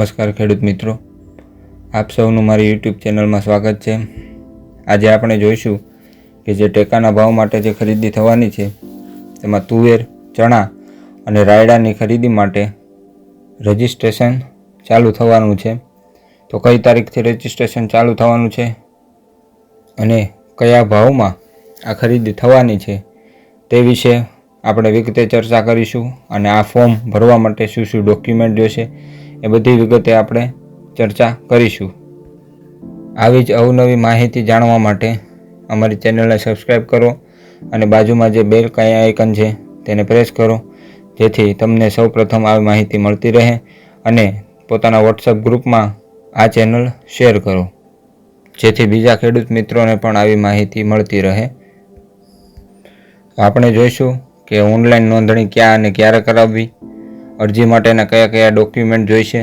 નમસ્કાર ખેડૂત મિત્રો. આપ સૌનું મારી યુટ્યુબ ચેનલમાં સ્વાગત છે. આજે આપણે જોઈશું કે જે ટેકાના ભાવ માટે જે ખરીદી થવાની છે, તેમાં તુવેર, ચણા અને રાયડાની ખરીદી માટે રજિસ્ટ્રેશન ચાલુ થવાનું છે. તો કઈ તારીખથી રજિસ્ટ્રેશન ચાલુ થવાનું છે અને કયા ભાવમાં આ ખરીદી થવાની છે, તે વિશે આપણે વિગતે ચર્ચા કરીશું અને આ ફોર્મ ભરવા માટે શું શું ડોક્યુમેન્ટ જોઈશે એ બધી વિગતે આપણે ચર્ચા કરીશું. આવી જ અવનવી માહિતી જાણવા માટે અમારી ચેનલને સબસ્ક્રાઈબ કરો અને બાજુમાં જે બેલ કાંઈ આઇકન છે તેને પ્રેસ કરો, જેથી તમને સૌપ્રથમ આવી માહિતી મળતી રહે અને પોતાના વોટ્સઅપ ગ્રુપમાં આ ચેનલ શેર કરો. જેથી બીજા ખેડૂત મિત્રોને પણ આવી માહિતી મળતી રહે. આપણે જોઈશું કે ઓનલાઈન નોંધણી ક્યાં અને ક્યારે કરાવવી અરજી માટેના કયા કયા ડોક્યુમેન્ટ જોઈશે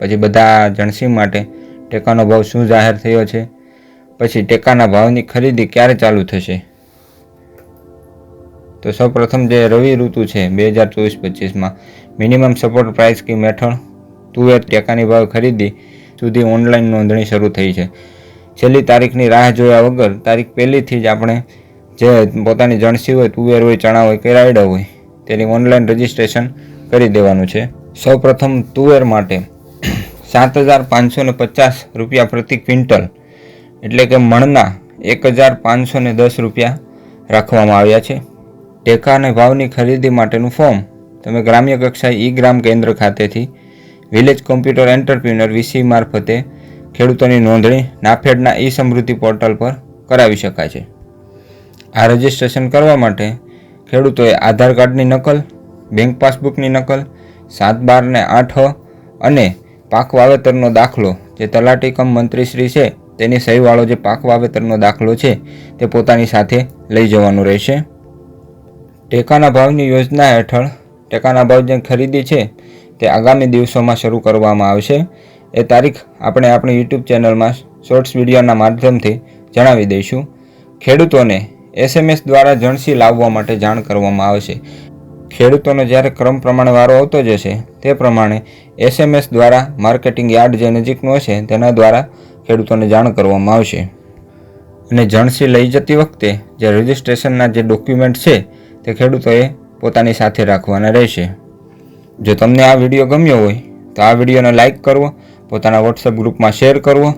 પછી બધા જણસી માટે ટેકાનો ભાવ શું જાહેર થયો છે? પછી ટેકાના ભાવની ખરીદી ક્યારે ચાલુ થશે? તો સૌપ્રથમ જે રવિ ઋતુ છે, બે હજાર ચોવીસ પચીસમાં મિનિમમ સપોર્ટ પ્રાઇસ સ્કીમ હેઠળ તુવેર ટેકાની ભાવ ખરીદી સુધી ઓનલાઈન નોંધણી શરૂ થઈ છે. છેલ્લી તારીખની રાહ જોયા વગર તારીખ પહેલીથી જ આપણે જે પોતાની જણસી હોય તુવેર હોય ચણા હોય કે રાયડા હોય, તેની ઓનલાઈન રજિસ્ટ્રેશન કરી દેવાનું છે. સૌપ્રથમ તુવેર માટે સાત હજાર પાંચસો ને પચાસ રૂપિયા પ્રતિ ક્વિન્ટલ, એટલે કે મણના એક હજાર પાંચસો ને દસ રૂપિયા રાખવામાં આવ્યા છે. ટેકા અને ભાવની ખરીદી માટેનું ફોર્મ તમે ગ્રામ્ય કક્ષાએ ઈ ગ્રામ કેન્દ્ર ખાતેથી વિલેજ કોમ્પ્યુટર એન્ટરપ્રિનર વીસી મારફતે ખેડૂતોની નોંધણી નાફેડના ઈ સમૃદ્ધિ પોર્ટલ પર કરાવી શકાય છે. આ રજિસ્ટ્રેશન કરવા માટે ખેડૂતોએ આધાર કાર્ડની નકલ બેંક પાસબુકની નકલ, સાત બાર ને આઠ અને પાક વાવેતરનો દાખલો. જે તલાટી કમ મંત્રીશ્રી છે, તેની સહીવાળો જે પાક વાવેતરનો દાખલો છે, તે પોતાની સાથે લઈ જવાનું રહેશે. ટેકાના ભાવની યોજના હેઠળ ટેકાના ભાવ જે ખરીદી છે, તે આગામી દિવસોમાં શરૂ કરવામાં આવશે. એ તારીખ આપણે આપણી યુટ્યુબ ચેનલમાં શોર્ટ્સ વિડીયોના માધ્યમથી જણાવી દઈશું. ખેડૂતોને એસએમએસ દ્વારા જણસી લાવવા માટે જાણ કરવામાં આવશે. ખેડૂતોનો જ્યારે ક્રમ પ્રમાણે વારો આવતો જશે તે પ્રમાણે એસએમએસ દ્વારા માર્કેટિંગ યાર્ડ જે નજીકનું હશે, તેના દ્વારા ખેડૂતોને જાણ કરવામાં આવશે. અને જણસી લઈ જતી વખતે જે રજિસ્ટ્રેશનના જે ડોક્યુમેન્ટ છે, તે ખેડૂતોએ પોતાની સાથે રાખવાના રહેશે. જો તમને આ વીડિયો ગમ્યો હોય, તો આ વિડીયોને લાઇક કરવો, પોતાના વોટ્સઅપ ગ્રુપમાં શેર કરવો